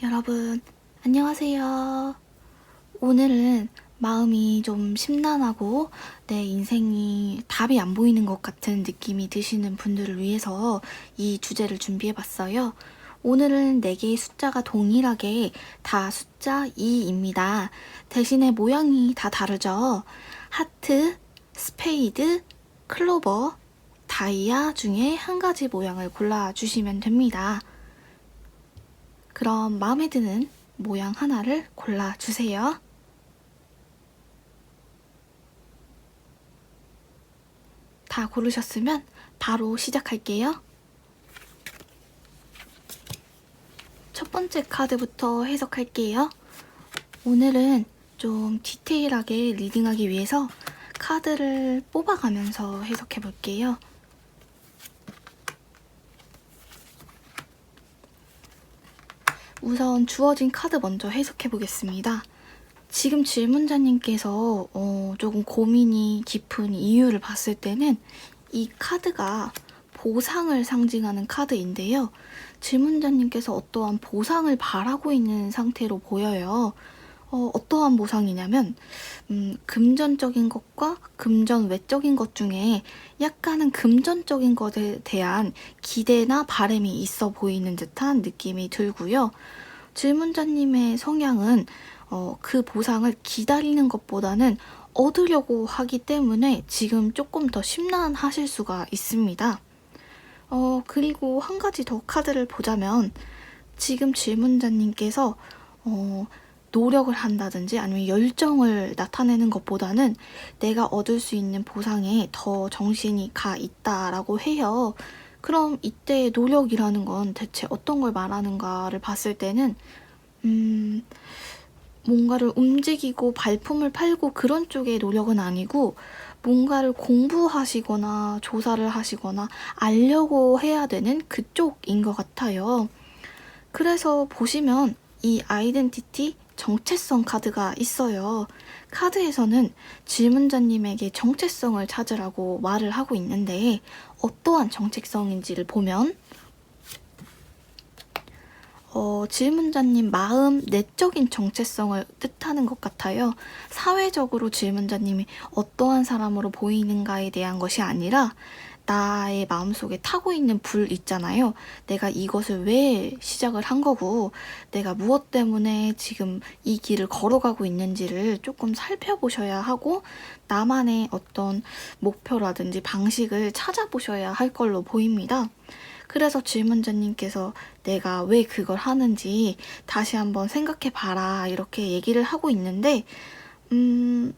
여러분, 안녕하세요. 오늘은 마음이 좀 심란하고 내 인생이 답이 안 보이는 것 같은 느낌이 드시는 분들을 위해서 이 주제를 준비해 봤어요. 오늘은 4개의 숫자가 동일하게 다 숫자 2입니다. 대신에 모양이 다 다르죠. 하트, 스페이드, 클로버, 다이아 중에 한 가지 모양을 골라주시면 됩니다. 그럼 마음에 드는 모양 하나를 골라주세요. 다 고르셨으면 바로 시작할게요. 첫 번째 카드부터 해석할게요. 오늘은 좀 디테일하게 리딩하기 위해서 카드를 뽑아가면서 해석해 볼게요. 우선 주어진 카드 먼저 해석해 보겠습니다. 지금 질문자님께서 어, 조금 고민이 깊은 이유를 봤을 때는 이 카드가 보상을 상징하는 카드인데요. 질문자님께서 어떠한 보상을 바라고 있는 상태로 보여요. 어, 어떠한 보상이냐면, 음, 금전적인 것과 금전 외적인 것 중에 약간은 금전적인 것에 대한 기대나 바램이 있어 보이는 듯한 느낌이 들고요. 질문자님의 성향은 어, 그 보상을 기다리는 것보다는 얻으려고 하기 때문에 지금 조금 더 심란하실 수가 있습니다. 어, 그리고 한 가지 더 카드를 보자면 지금 질문자님께서 어, 노력을 한다든지 아니면 열정을 나타내는 것보다는 내가 얻을 수 있는 보상에 더 정신이 가 있다라고 해요. 그럼 이때 노력이라는 건 대체 어떤 걸 말하는가를 봤을 때는 음, 뭔가를 움직이고 발품을 팔고 그런 쪽의 노력은 아니고 뭔가를 공부하시거나 조사를 하시거나 알려고 해야 되는 그쪽인 것 같아요. 그래서 보시면 이 아이덴티티 정체성 카드가 있어요. 카드에서는 질문자님에게 정체성을 찾으라고 말을 하고 있는데 어떠한 정체성인지를 보면 어, 질문자님 마음 내적인 정체성을 뜻하는 것 같아요. 사회적으로 질문자님이 어떠한 사람으로 보이는가에 대한 것이 아니라 나의 마음속에 타고 있는 불 있잖아요. 내가 이것을 왜 시작을 한 거고, 내가 무엇 때문에 지금 이 길을 걸어가고 있는지를 조금 살펴보셔야 하고, 나만의 어떤 목표라든지 방식을 찾아보셔야 할 걸로 보입니다. 그래서 질문자님께서 내가 왜 그걸 하는지 다시 한번 생각해 봐라. 이렇게 얘기를 하고 있는데, 음,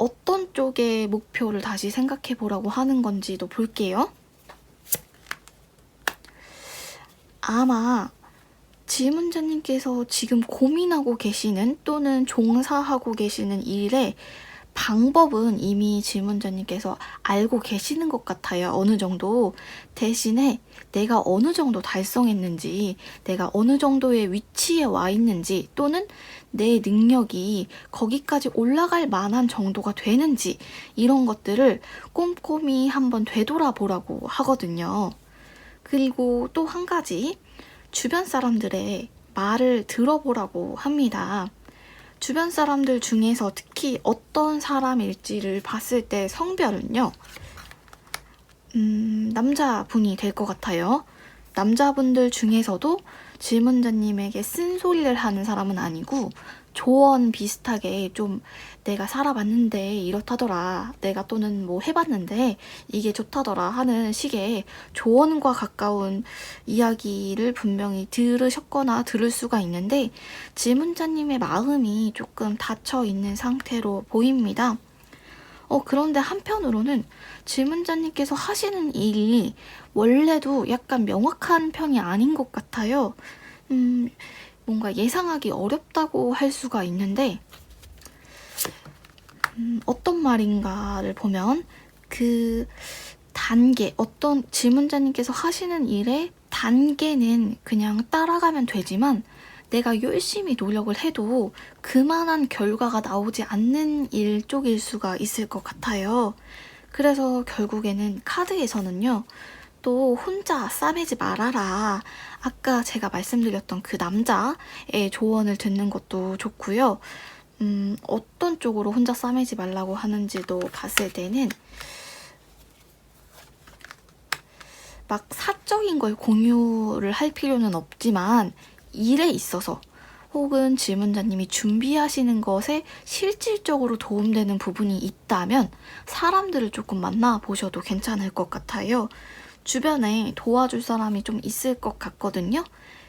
어떤 쪽의 목표를 다시 생각해 보라고 하는 건지도 볼게요. 아마 질문자님께서 지금 고민하고 계시는 또는 종사하고 계시는 일에 방법은 이미 질문자님께서 알고 계시는 것 같아요. 어느 정도. 대신에 내가 어느 정도 달성했는지, 내가 어느 정도의 위치에 와 있는지, 또는 내 능력이 거기까지 올라갈 만한 정도가 되는지, 이런 것들을 꼼꼼히 한번 되돌아보라고 하거든요. 그리고 또 한 가지, 주변 사람들의 말을 들어보라고 합니다. 주변 사람들 중에서 특히 어떤 사람일지를 봤을 때 성별은요, 음, 남자분이 될 것 같아요. 남자분들 중에서도 질문자님에게 쓴소리를 하는 사람은 아니고 조언 비슷하게 좀 내가 살아봤는데 이렇다더라. 내가 또는 뭐 해봤는데 이게 좋다더라 하는 식의 조언과 가까운 이야기를 분명히 들으셨거나 들을 수가 있는데 질문자님의 마음이 조금 닫혀 있는 상태로 보입니다. 어, 그런데 한편으로는 질문자님께서 하시는 일이 원래도 약간 명확한 편이 아닌 것 같아요. 음, 뭔가 예상하기 어렵다고 할 수가 있는데, 음, 어떤 말인가를 보면 그 단계, 어떤 질문자님께서 하시는 일의 단계는 그냥 따라가면 되지만 내가 열심히 노력을 해도 그만한 결과가 나오지 않는 일 쪽일 수가 있을 것 같아요. 그래서 결국에는 카드에서는요, 또 혼자 싸매지 말아라. 아까 제가 말씀드렸던 그 남자의 조언을 듣는 것도 좋고요. 음, 어떤 쪽으로 혼자 싸매지 말라고 하는지도 봤을 때는 막 사적인 걸 공유를 할 필요는 없지만 일에 있어서 혹은 질문자님이 준비하시는 것에 실질적으로 도움되는 부분이 있다면 사람들을 조금 만나보셔도 괜찮을 것 같아요. 주변에 도와줄 사람이 좀 있을 것 같거든요.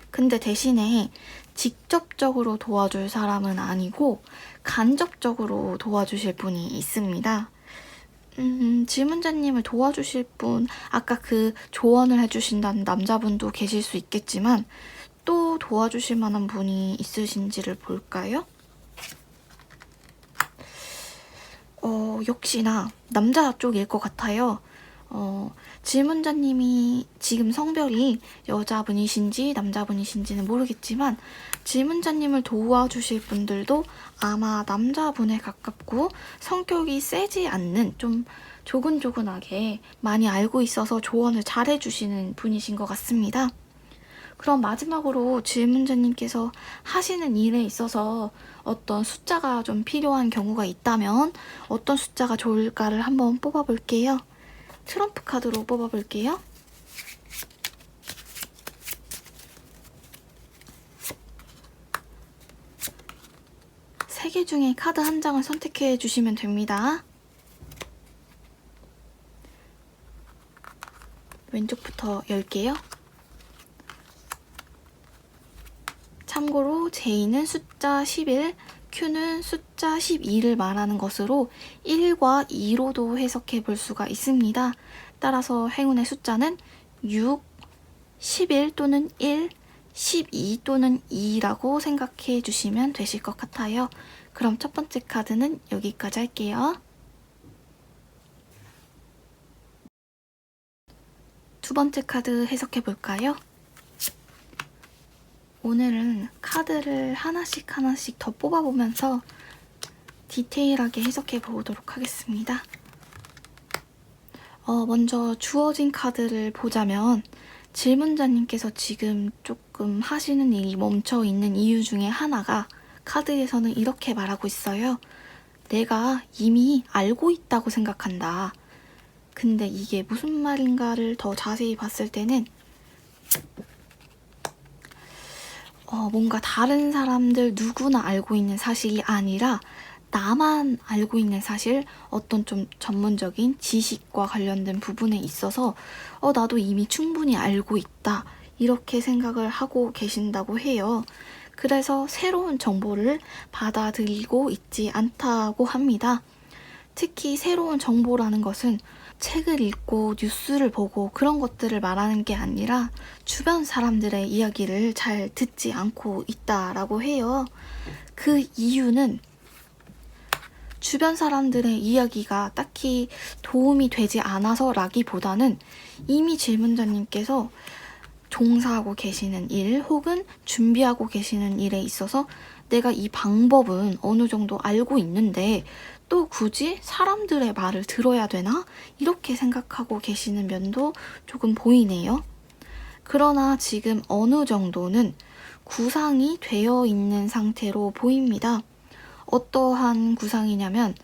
근데 대신에 직접적으로 도와줄 사람은 아니고 간접적으로 도와주실 분이 있습니다. 음, 질문자님을 도와주실 분, 아까 그 조언을 해주신다는 남자분도 계실 수 있겠지만, 또 도와주실 만한 분이 있으신지를 볼까요? 어, 역시나 남자 쪽일 것 같아요. 어, 질문자님이 지금 성별이 여자분이신지 남자분이신지는 모르겠지만 질문자님을 도와주실 분들도 아마 남자분에 가깝고 성격이 세지 않는 좀 조근조근하게 많이 알고 있어서 조언을 잘 해주시는 분이신 것 같습니다. 그럼 마지막으로 질문자님께서 하시는 일에 있어서 어떤 숫자가 좀 필요한 경우가 있다면 어떤 숫자가 좋을까를 한번 뽑아볼게요. 트럼프 카드로 뽑아볼게요. 세 개 중에 카드 한 장을 선택해 주시면 됩니다. 왼쪽부터 열게요. 참고로 J는 숫자 11, Q는 숫자 12를 말하는 것으로 1과 2로도 해석해 볼 수가 있습니다. 따라서 행운의 숫자는 6, 11 또는 1, 12 또는 2라고 생각해 주시면 되실 것 같아요. 그럼 첫 번째 카드는 여기까지 할게요. 두 번째 카드 해석해 볼까요? 오늘은 카드를 하나씩 하나씩 더 뽑아보면서 디테일하게 해석해 보도록 하겠습니다. 어, 먼저 주어진 카드를 보자면 질문자님께서 지금 조금 하시는 일이 멈춰 있는 이유 중에 하나가 카드에서는 이렇게 말하고 있어요. 내가 이미 알고 있다고 생각한다. 근데 이게 무슨 말인가를 더 자세히 봤을 때는 어, 뭔가 다른 사람들 누구나 알고 있는 사실이 아니라 나만 알고 있는 사실, 어떤 좀 전문적인 지식과 관련된 부분에 있어서 어, 나도 이미 충분히 알고 있다. 이렇게 생각을 하고 계신다고 해요. 그래서 새로운 정보를 받아들이고 있지 않다고 합니다. 특히 새로운 정보라는 것은 책을 읽고 뉴스를 보고 그런 것들을 말하는 게 아니라 주변 사람들의 이야기를 잘 듣지 않고 있다라고 해요. 그 이유는 주변 사람들의 이야기가 딱히 도움이 되지 않아서라기보다는 이미 질문자님께서 종사하고 계시는 일 혹은 준비하고 계시는 일에 있어서 내가 이 방법은 어느 정도 알고 있는데 또 굳이 사람들의 말을 들어야 되나? 이렇게 생각하고 계시는 면도 조금 보이네요. 그러나 지금 어느 정도는 구상이 되어 있는 상태로 보입니다. 어떠한 구상이냐면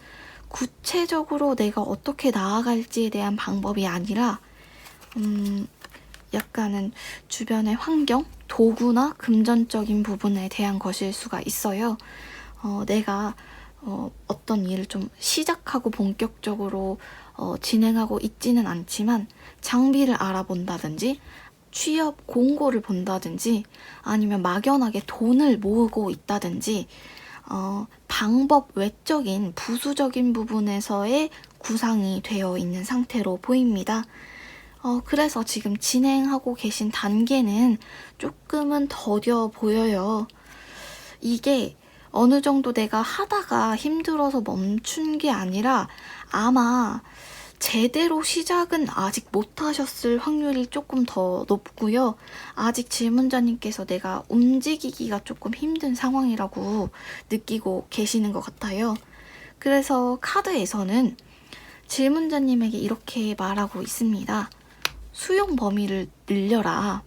구체적으로 내가 어떻게 나아갈지에 대한 방법이 아니라 음, 약간은 주변의 환경, 도구나 금전적인 부분에 대한 것일 수가 있어요. 어, 내가 어, 어떤 일을 좀 시작하고 본격적으로 어, 진행하고 있지는 않지만 장비를 알아본다든지 취업 공고를 본다든지 아니면 막연하게 돈을 모으고 있다든지 어, 방법 외적인 부수적인 부분에서의 구상이 되어 있는 상태로 보입니다. 어, 그래서 지금 진행하고 계신 단계는 조금은 더뎌 보여요. 이게 어느 정도 내가 하다가 힘들어서 멈춘 게 아니라 아마 제대로 시작은 아직 못 하셨을 확률이 조금 더 높고요. 아직 질문자님께서 내가 움직이기가 조금 힘든 상황이라고 느끼고 계시는 것 같아요. 그래서 카드에서는 질문자님에게 이렇게 말하고 있습니다. 수용 범위를 늘려라.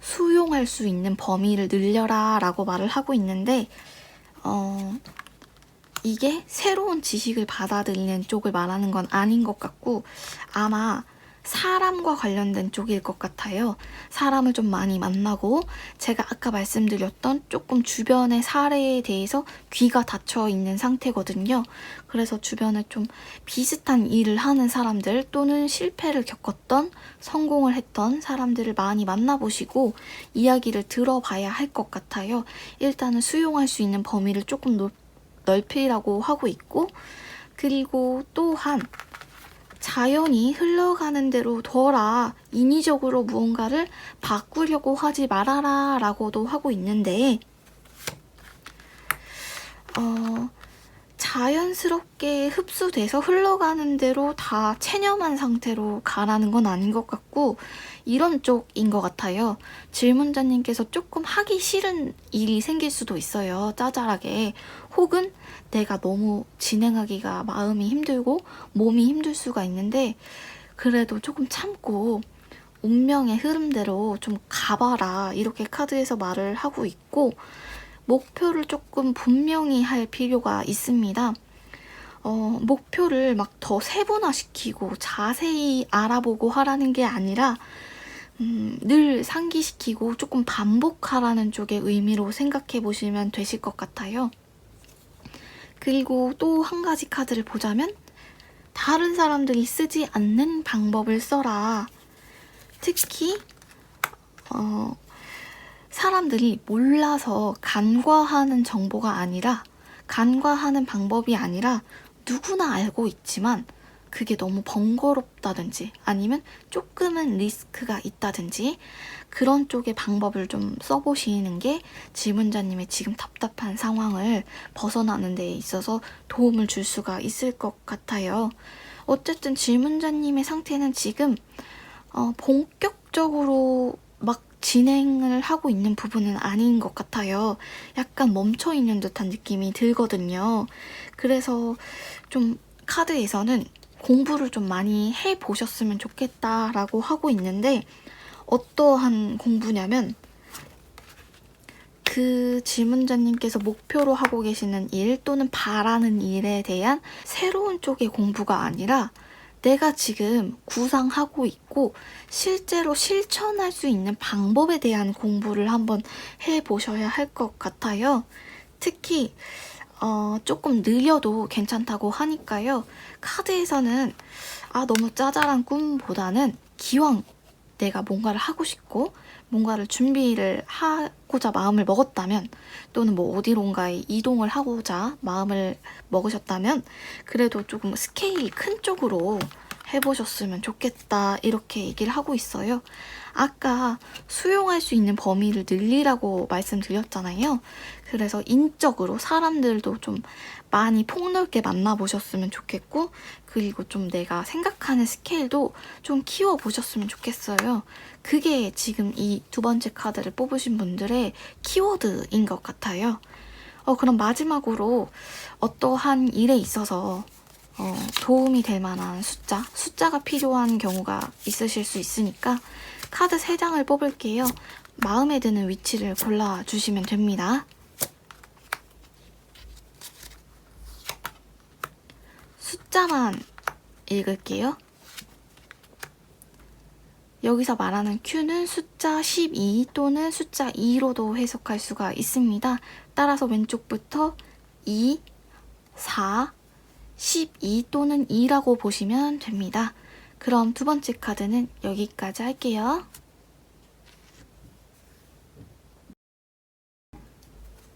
수용할 수 있는 범위를 늘려라 라고 말을 하고 있는데, 어, 이게 새로운 지식을 받아들이는 쪽을 말하는 건 아닌 것 같고, 아마 사람과 관련된 쪽일 것 같아요. 사람을 좀 많이 만나고, 제가 아까 말씀드렸던 조금 주변의 사례에 대해서 귀가 닫혀 있는 상태거든요. 그래서 주변에 좀 비슷한 일을 하는 사람들 또는 실패를 겪었던 성공을 했던 사람들을 많이 만나보시고 이야기를 들어봐야 할 것 같아요. 일단은 수용할 수 있는 범위를 조금 넓, 넓히라고 하고 있고 그리고 또한 자연이 흘러가는 대로 둬라. 인위적으로 무언가를 바꾸려고 하지 말아라. 라고도 하고 있는데, 어, 자연스럽게 흡수돼서 흘러가는 대로 다 체념한 상태로 가라는 건 아닌 것 같고, 이런 쪽인 것 같아요. 질문자님께서 조금 하기 싫은 일이 생길 수도 있어요. 짜잘하게. 혹은 내가 너무 진행하기가 마음이 힘들고 몸이 힘들 수가 있는데, 그래도 조금 참고 운명의 흐름대로 좀 가봐라. 이렇게 카드에서 말을 하고 있고, 목표를 조금 분명히 할 필요가 있습니다. 어, 목표를 막 더 세분화시키고 자세히 알아보고 하라는 게 아니라 음, 늘 상기시키고 조금 반복하라는 쪽의 의미로 생각해 보시면 되실 것 같아요. 그리고 또 한 가지 카드를 보자면 다른 사람들이 쓰지 않는 방법을 써라. 특히 어, 사람들이 몰라서 간과하는 정보가 아니라 간과하는 방법이 아니라 누구나 알고 있지만 그게 너무 번거롭다든지 아니면 조금은 리스크가 있다든지 그런 쪽의 방법을 좀 써보시는 게 질문자님의 지금 답답한 상황을 벗어나는 데 있어서 도움을 줄 수가 있을 것 같아요. 어쨌든 질문자님의 상태는 지금 어, 본격적으로 막 진행을 하고 있는 부분은 아닌 것 같아요. 약간 멈춰 있는 듯한 느낌이 들거든요. 그래서 좀 카드에서는 공부를 좀 많이 해 보셨으면 좋겠다라고 하고 있는데 어떠한 공부냐면 그 질문자님께서 목표로 하고 계시는 일 또는 바라는 일에 대한 새로운 쪽의 공부가 아니라 내가 지금 구상하고 있고 실제로 실천할 수 있는 방법에 대한 공부를 한번 해 보셔야 할 것 같아요. 특히 어, 조금 느려도 괜찮다고 하니까요. 카드에서는 아 너무 짜잘한 꿈보다는 기왕 내가 뭔가를 하고 싶고 뭔가를 준비를 하고자 마음을 먹었다면 또는 뭐 어디론가에 이동을 하고자 마음을 먹으셨다면 그래도 조금 스케일이 큰 쪽으로 해보셨으면 좋겠다 이렇게 얘기를 하고 있어요. 아까 수용할 수 있는 범위를 늘리라고 말씀드렸잖아요. 그래서 인적으로 사람들도 좀 많이 폭넓게 만나보셨으면 좋겠고, 그리고 좀 내가 생각하는 스케일도 좀 키워보셨으면 좋겠어요. 그게 지금 이 두 번째 카드를 뽑으신 분들의 키워드인 것 같아요. 어, 그럼 마지막으로 어떠한 일에 있어서 어, 도움이 될 만한 숫자, 숫자가 필요한 경우가 있으실 수 있으니까 카드 3장을 뽑을게요. 마음에 드는 위치를 골라주시면 됩니다. 숫자만 읽을게요. 여기서 말하는 Q는 숫자 12 또는 숫자 2로도 해석할 수가 있습니다. 따라서 왼쪽부터 2, 4, 12 또는 2라고 보시면 됩니다. 그럼 두 번째 카드는 여기까지 할게요.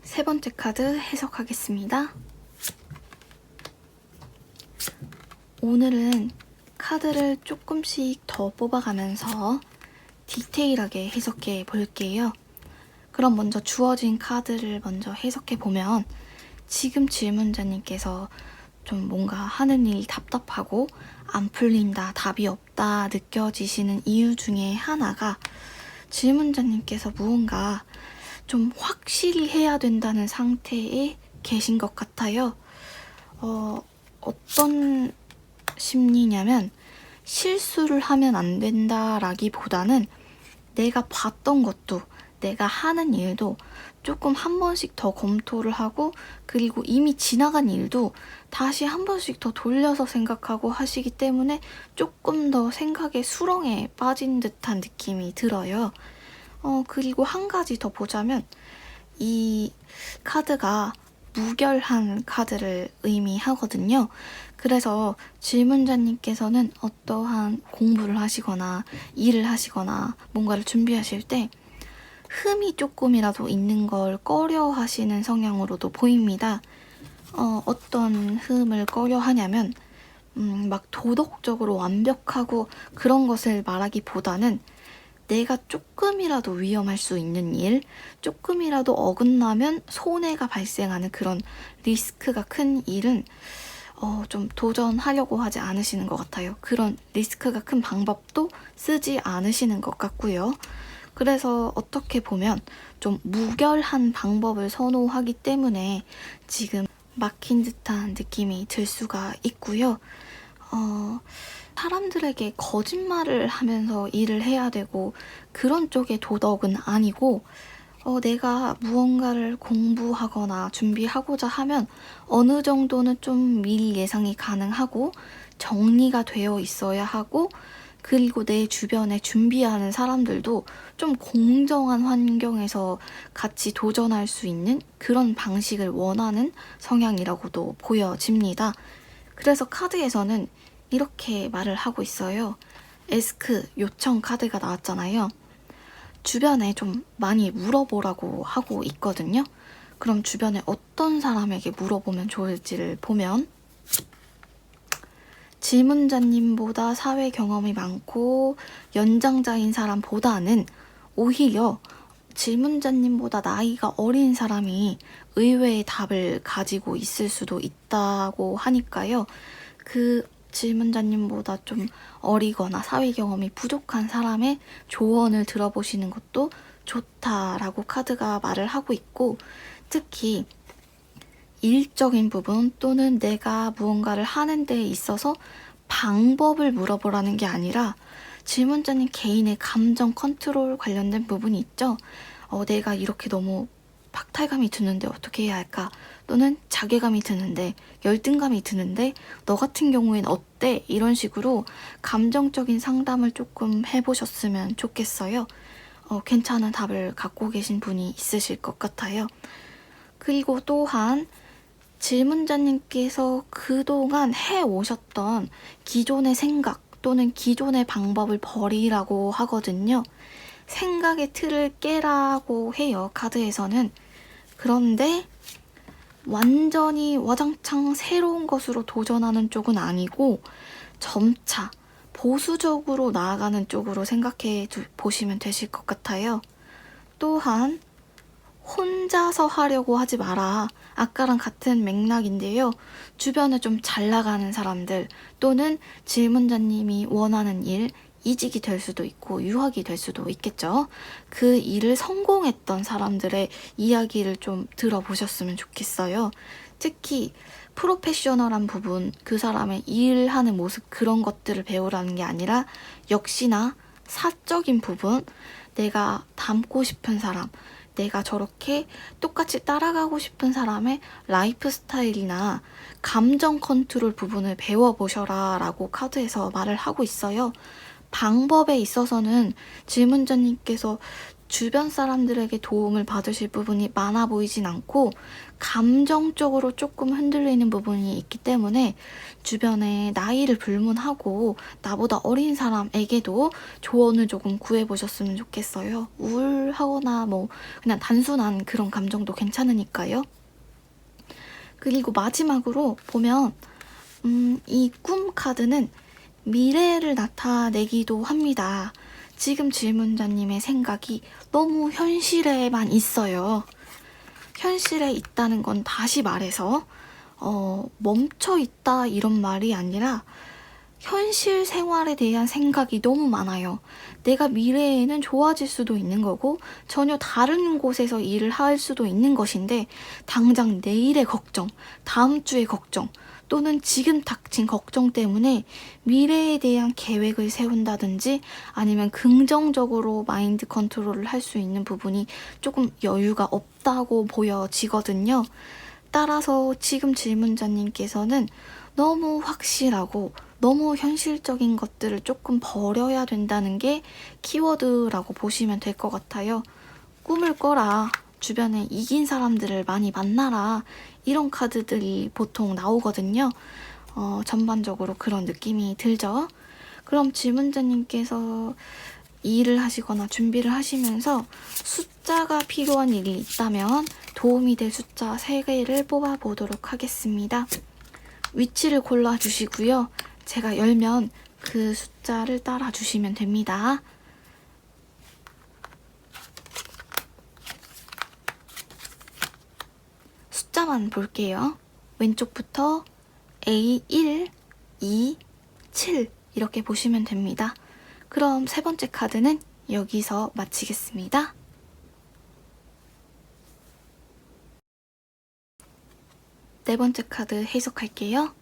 세 번째 카드 해석하겠습니다. 오늘은 카드를 조금씩 더 뽑아가면서 디테일하게 해석해 볼게요. 그럼 먼저 주어진 카드를 먼저 해석해 보면 지금 질문자님께서 좀 뭔가 하는 일이 답답하고 안 풀린다, 답이 없다 느껴지시는 이유 중에 하나가 질문자님께서 무언가 좀 확실히 해야 된다는 상태에 계신 것 같아요. 어, 어떤 심리냐면 실수를 하면 안 된다라기보다는 내가 봤던 것도 내가 하는 일도 조금 한 번씩 더 검토를 하고 그리고 이미 지나간 일도 다시 한 번씩 더 돌려서 생각하고 하시기 때문에 조금 더 생각의 수렁에 빠진 듯한 느낌이 들어요. 어, 그리고 한 가지 더 보자면 이 카드가 무결한 카드를 의미하거든요. 그래서 질문자님께서는 어떠한 공부를 하시거나 일을 하시거나 뭔가를 준비하실 때 흠이 조금이라도 있는 걸 꺼려 하시는 성향으로도 보입니다. 어, 어떤 흠을 꺼려 하냐면, 음, 막 도덕적으로 완벽하고 그런 것을 말하기보다는 내가 조금이라도 위험할 수 있는 일, 조금이라도 어긋나면 손해가 발생하는 그런 리스크가 큰 일은 어, 좀 도전하려고 하지 않으시는 것 같아요. 그런 리스크가 큰 방법도 쓰지 않으시는 것 같고요. 그래서 어떻게 보면 좀 무결한 방법을 선호하기 때문에 지금 막힌 듯한 느낌이 들 수가 있고요. 어, 사람들에게 거짓말을 하면서 일을 해야 되고 그런 쪽의 도덕은 아니고 어, 내가 무언가를 공부하거나 준비하고자 하면 어느 정도는 좀 미리 예상이 가능하고 정리가 되어 있어야 하고 그리고 내 주변에 준비하는 사람들도 좀 공정한 환경에서 같이 도전할 수 있는 그런 방식을 원하는 성향이라고도 보여집니다. 그래서 카드에서는 이렇게 말을 하고 있어요. 에스크 요청 카드가 나왔잖아요. 주변에 좀 많이 물어보라고 하고 있거든요. 그럼 주변에 어떤 사람에게 물어보면 좋을지를 보면 질문자님보다 사회 경험이 많고 연장자인 사람보다는 오히려 질문자님보다 나이가 어린 사람이 의외의 답을 가지고 있을 수도 있다고 하니까요. 그 질문자님보다 좀 어리거나 사회 경험이 부족한 사람의 조언을 들어보시는 것도 좋다라고 카드가 말을 하고 있고 특히 일적인 부분 또는 내가 무언가를 하는 데 있어서 방법을 물어보라는 게 아니라 질문자님 개인의 감정 컨트롤 관련된 부분이 있죠. 어, 내가 이렇게 너무 박탈감이 드는데 어떻게 해야 할까? 또는 자괴감이 드는데, 열등감이 드는데, 너 같은 경우엔 어때? 이런 식으로 감정적인 상담을 조금 해보셨으면 좋겠어요. 어, 괜찮은 답을 갖고 계신 분이 있으실 것 같아요. 그리고 또한 질문자님께서 그동안 해오셨던 기존의 생각 또는 기존의 방법을 버리라고 하거든요. 생각의 틀을 깨라고 해요, 카드에서는. 그런데 완전히 와장창 새로운 것으로 도전하는 쪽은 아니고 점차 보수적으로 나아가는 쪽으로 생각해 두, 보시면 되실 것 같아요. 또한 혼자서 하려고 하지 마라. 아까랑 같은 맥락인데요. 주변에 좀 잘 나가는 사람들 또는 질문자님이 원하는 일, 이직이 될 수도 있고 유학이 될 수도 있겠죠. 그 일을 성공했던 사람들의 이야기를 좀 들어보셨으면 좋겠어요. 특히 프로페셔널한 부분, 그 사람의 일하는 모습 그런 것들을 배우라는 게 아니라 역시나 사적인 부분, 내가 닮고 싶은 사람, 내가 저렇게 똑같이 따라가고 싶은 사람의 라이프 스타일이나 감정 컨트롤 부분을 배워보셔라 라고 카드에서 말을 하고 있어요. 방법에 있어서는 질문자님께서 주변 사람들에게 도움을 받으실 부분이 많아 보이진 않고 감정적으로 조금 흔들리는 부분이 있기 때문에 주변에 나이를 불문하고 나보다 어린 사람에게도 조언을 조금 구해보셨으면 좋겠어요. 우울하거나 뭐 그냥 단순한 그런 감정도 괜찮으니까요. 그리고 마지막으로 보면 음, 이 꿈 카드는 미래를 나타내기도 합니다. 지금 질문자님의 생각이 너무 현실에만 있어요. 현실에 있다는 건 다시 말해서 어, 멈춰 있다 이런 말이 아니라 현실 생활에 대한 생각이 너무 많아요. 내가 미래에는 좋아질 수도 있는 거고 전혀 다른 곳에서 일을 할 수도 있는 것인데 당장 내일의 걱정, 다음 주의 걱정, 또는 지금 닥친 걱정 때문에 미래에 대한 계획을 세운다든지 아니면 긍정적으로 마인드 컨트롤을 할 수 있는 부분이 조금 여유가 없다고 보여지거든요. 따라서 지금 질문자님께서는 너무 확실하고 너무 현실적인 것들을 조금 버려야 된다는 게 키워드라고 보시면 될 것 같아요. 꿈을 꿔라. 주변에 이긴 사람들을 많이 만나라. 이런 카드들이 보통 나오거든요. 어, 전반적으로 그런 느낌이 들죠. 그럼 질문자님께서 일을 하시거나 준비를 하시면서 숫자가 필요한 일이 있다면 도움이 될 숫자 3개를 뽑아 보도록 하겠습니다. 위치를 골라주시고요. 제가 열면 그 숫자를 따라 주시면 됩니다. 숫자만 볼게요. 왼쪽부터 A1, 2, 7 이렇게 보시면 됩니다. 그럼 세 번째 카드는 여기서 마치겠습니다. 네 번째 카드 해석할게요.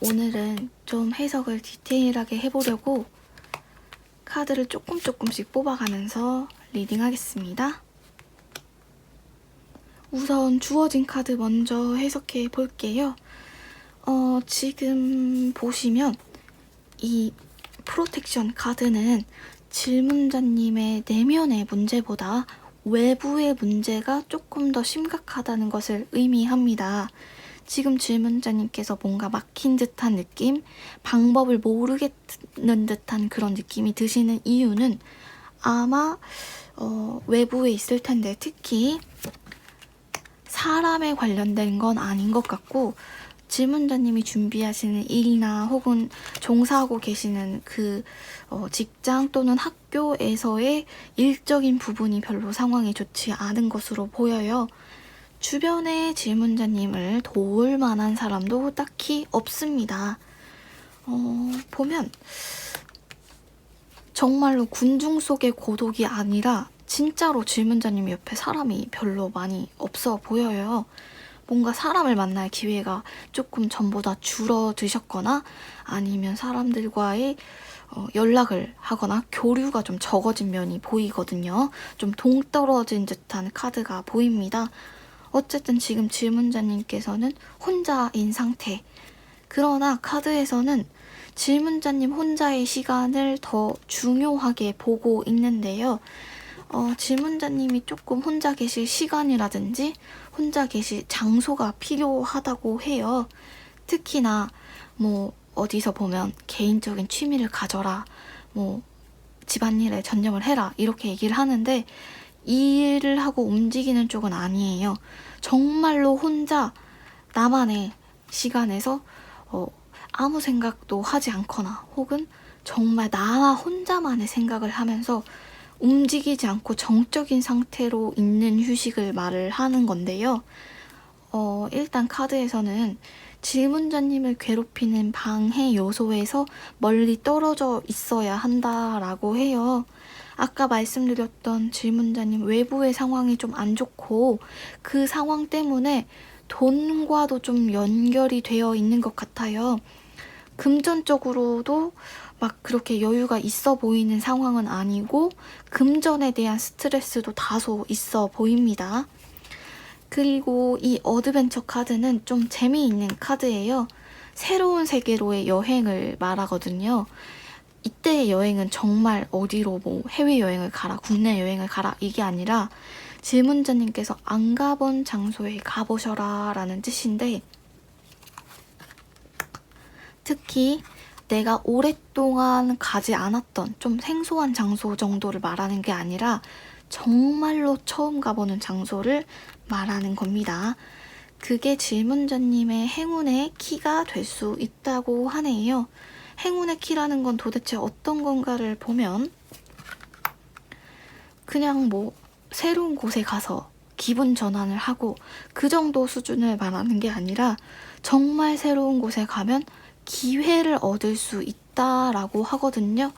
오늘은 좀 해석을 디테일하게 해보려고 카드를 조금 조금씩 뽑아가면서 리딩하겠습니다. 우선 주어진 카드 먼저 해석해 볼게요. 어, 지금 보시면 이 프로텍션 카드는 질문자님의 내면의 문제보다 외부의 문제가 조금 더 심각하다는 것을 의미합니다. 지금 질문자님께서 뭔가 막힌 듯한 느낌, 방법을 모르겠는 듯한 그런 느낌이 드시는 이유는 아마 어, 외부에 있을 텐데 특히 사람에 관련된 건 아닌 것 같고 질문자님이 준비하시는 일이나 혹은 종사하고 계시는 그 어, 직장 또는 학교에서의 일적인 부분이 별로 상황이 좋지 않은 것으로 보여요. 주변에 질문자님을 도울 만한 사람도 딱히 없습니다. 어, 보면 정말로 군중 속의 고독이 아니라 진짜로 질문자님 옆에 사람이 별로 많이 없어 보여요. 뭔가 사람을 만날 기회가 조금 전보다 줄어드셨거나 아니면 사람들과의 어, 연락을 하거나 교류가 좀 적어진 면이 보이거든요. 좀 동떨어진 듯한 카드가 보입니다. 어쨌든 지금 질문자님께서는 혼자인 상태. 그러나 카드에서는 질문자님 혼자의 시간을 더 중요하게 보고 있는데요. 어, 질문자님이 조금 혼자 계실 시간이라든지 혼자 계실 장소가 필요하다고 해요. 특히나 뭐 어디서 보면 개인적인 취미를 가져라, 뭐 집안일에 전념을 해라 이렇게 얘기를 하는데 일을 하고 움직이는 쪽은 아니에요. 정말로 혼자 나만의 시간에서 어, 아무 생각도 하지 않거나 혹은 정말 나 혼자만의 생각을 하면서 움직이지 않고 정적인 상태로 있는 휴식을 말을 하는 건데요. 어, 일단 카드에서는 질문자님을 괴롭히는 방해 요소에서 멀리 떨어져 있어야 한다라고 해요. 아까 말씀드렸던 질문자님 외부의 상황이 좀 안 좋고 그 상황 때문에 돈과도 좀 연결이 되어 있는 것 같아요. 금전적으로도 막 그렇게 여유가 있어 보이는 상황은 아니고 금전에 대한 스트레스도 다소 있어 보입니다. 그리고 이 어드벤처 카드는 좀 재미있는 카드예요. 새로운 세계로의 여행을 말하거든요. 이때의 여행은 정말 어디로 뭐 해외여행을 가라, 국내 여행을 가라 이게 아니라 질문자님께서 안 가본 장소에 가보셔라 라는 뜻인데 특히 내가 오랫동안 가지 않았던 좀 생소한 장소 정도를 말하는 게 아니라 정말로 처음 가보는 장소를 말하는 겁니다. 그게 질문자님의 행운의 키가 될 수 있다고 하네요. 행운의 키라는 건 도대체 어떤 건가를 보면 그냥 뭐 새로운 곳에 가서 기분 전환을 하고 그 정도 수준을 말하는 게 아니라 정말 새로운 곳에 가면 기회를 얻을 수 있다라고 하거든요.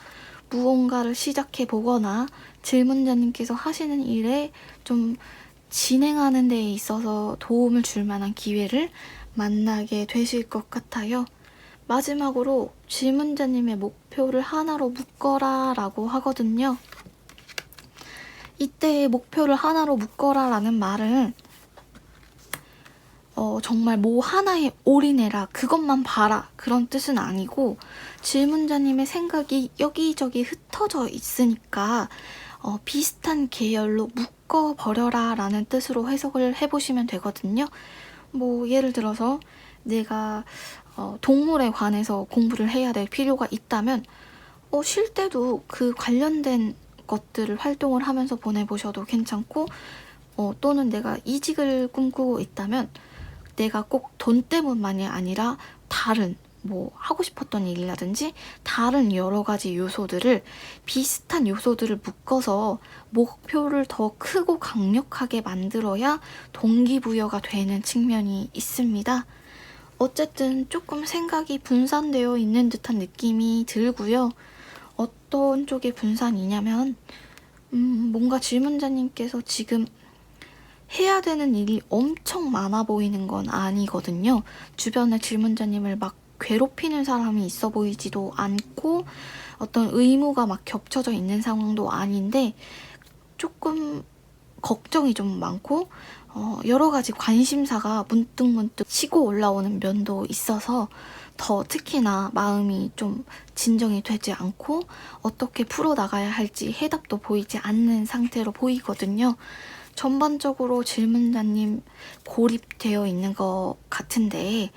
무언가를 시작해 보거나 질문자님께서 하시는 일에 좀 진행하는 데 있어서 도움을 줄 만한 기회를 만나게 되실 것 같아요. 마지막으로 질문자님의 목표를 하나로 묶어라 라고 하거든요. 이때 목표를 하나로 묶어라 라는 말은 어, 정말 뭐 하나에 올인해라, 그것만 봐라, 그런 뜻은 아니고, 질문자님의 생각이 여기저기 흩어져 있으니까, 어, 비슷한 계열로 묶어버려라 라는 뜻으로 해석을 해보시면 되거든요. 뭐, 예를 들어서, 내가, 어, 동물에 관해서 공부를 해야 될 필요가 있다면, 어, 쉴 때도 그 관련된 것들을 활동을 하면서 보내보셔도 괜찮고, 어, 또는 내가 이직을 꿈꾸고 있다면, 내가 꼭 돈 때문만이 아니라 다른 뭐 하고 싶었던 일이라든지 다른 여러 가지 요소들을 비슷한 요소들을 묶어서 목표를 더 크고 강력하게 만들어야 동기부여가 되는 측면이 있습니다. 어쨌든 조금 생각이 분산되어 있는 듯한 느낌이 들고요. 어떤 쪽의 분산이냐면, 음, 뭔가 질문자님께서 지금 해야 되는 일이 엄청 많아 보이는 건 아니거든요. 주변에 질문자님을 막 괴롭히는 사람이 있어 보이지도 않고 어떤 의무가 막 겹쳐져 있는 상황도 아닌데 조금 걱정이 좀 많고 어, 여러 가지 관심사가 문득문득 치고 올라오는 면도 있어서 더 특히나 마음이 좀 진정이 되지 않고 어떻게 풀어나가야 할지 해답도 보이지 않는 상태로 보이거든요. 전반적으로 질문자님 고립되어 있는 것 같은데,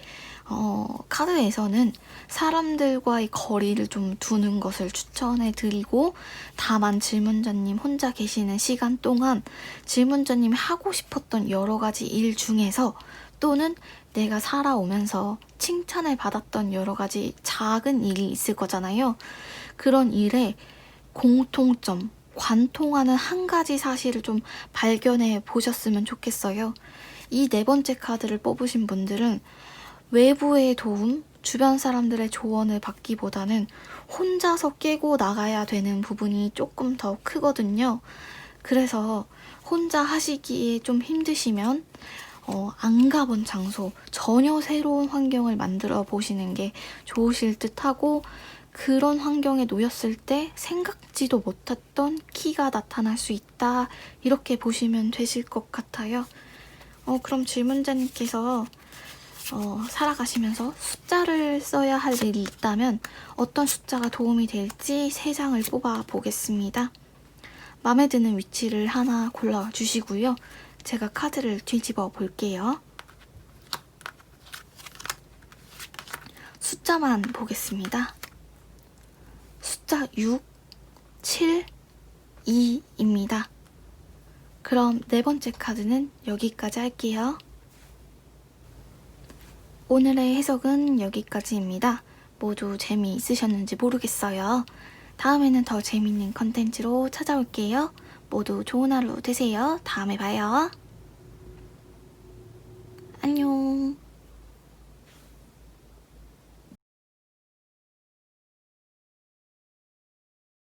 어, 카드에서는 사람들과의 거리를 좀 두는 것을 추천해 드리고, 다만 질문자님 혼자 계시는 시간 동안 질문자님이 하고 싶었던 여러 가지 일 중에서 또는 내가 살아오면서 칭찬을 받았던 여러 가지 작은 일이 있을 거잖아요. 그런 일에 공통점, 관통하는 한 가지 사실을 좀 발견해 보셨으면 좋겠어요. 이 네 번째 카드를 뽑으신 분들은 외부의 도움, 주변 사람들의 조언을 받기보다는 혼자서 깨고 나가야 되는 부분이 조금 더 크거든요. 그래서 혼자 하시기에 좀 힘드시면 어, 안 가본 장소, 전혀 새로운 환경을 만들어 보시는 게 좋으실 듯 하고, 그런 환경에 놓였을 때 생각지도 못했던 키가 나타날 수 있다. 이렇게 보시면 되실 것 같아요. 어, 그럼 질문자님께서 어, 살아가시면서 숫자를 써야 할 일이 있다면 어떤 숫자가 도움이 될지 세 장을 뽑아 보겠습니다. 마음에 드는 위치를 하나 골라 주시고요. 제가 카드를 뒤집어 볼게요. 숫자만 보겠습니다. 숫자 6, 7, 2입니다. 그럼 네 번째 카드는 여기까지 할게요. 오늘의 해석은 여기까지입니다. 모두 재미있으셨는지 모르겠어요. 다음에는 더 재밌는 컨텐츠로 찾아올게요. 모두 좋은 하루 되세요. 다음에 봐요. 안녕.